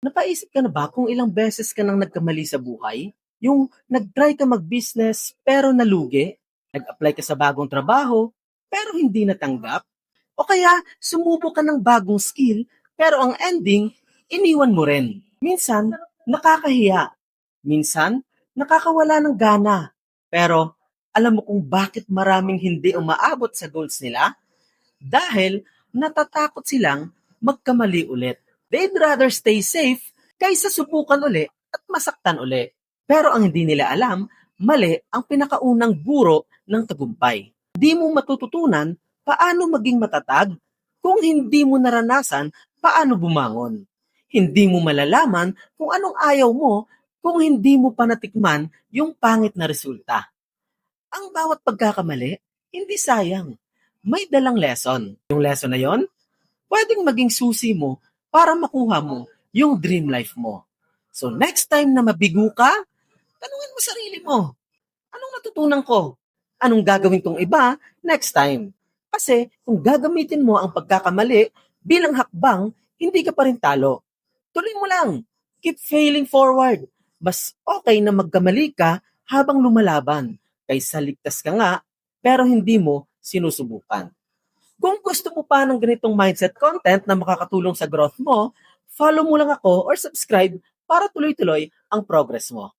Napaisip ka na ba kung ilang beses ka nang nagkamali sa buhay? Yung nag-try ka mag-business pero nalugi? Nag-apply ka sa bagong trabaho pero hindi natanggap? O kaya sumubok ka ng bagong skill pero ang ending, iniwan mo rin. Minsan, nakakahiya. Minsan, nakakawala ng gana. Pero alam mo kung bakit maraming hindi umaabot sa goals nila? Dahil natatakot silang magkamali ulit. They'd rather stay safe kaysa subukan uli at masaktan uli. Pero ang hindi nila alam, mali ang pinakaunang guro ng tagumpay. Di mo matututunan paano maging matatag kung hindi mo naranasan paano bumangon. Hindi mo malalaman kung anong ayaw mo kung hindi mo pa natikman yung pangit na resulta. Ang bawat pagkakamali, hindi sayang. May dalang lesson. Yung lesson na yon, pwedeng maging susi mo para makuha mo yung dream life mo. So next time na mabigo ka, tanungin mo sarili mo, anong natutunan ko? Anong gagawin kong iba next time? Kasi kung gagamitin mo ang pagkakamali bilang hakbang, hindi ka pa rin talo. Tuloy mo lang. Keep failing forward. Mas okay na magkamali ka habang lumalaban kaysa ligtas ka nga pero hindi mo sinusubukan. Kung gusto mo pa ng ganitong mindset content na makakatulong sa growth mo, follow mo lang ako or subscribe para tuloy-tuloy ang progress mo.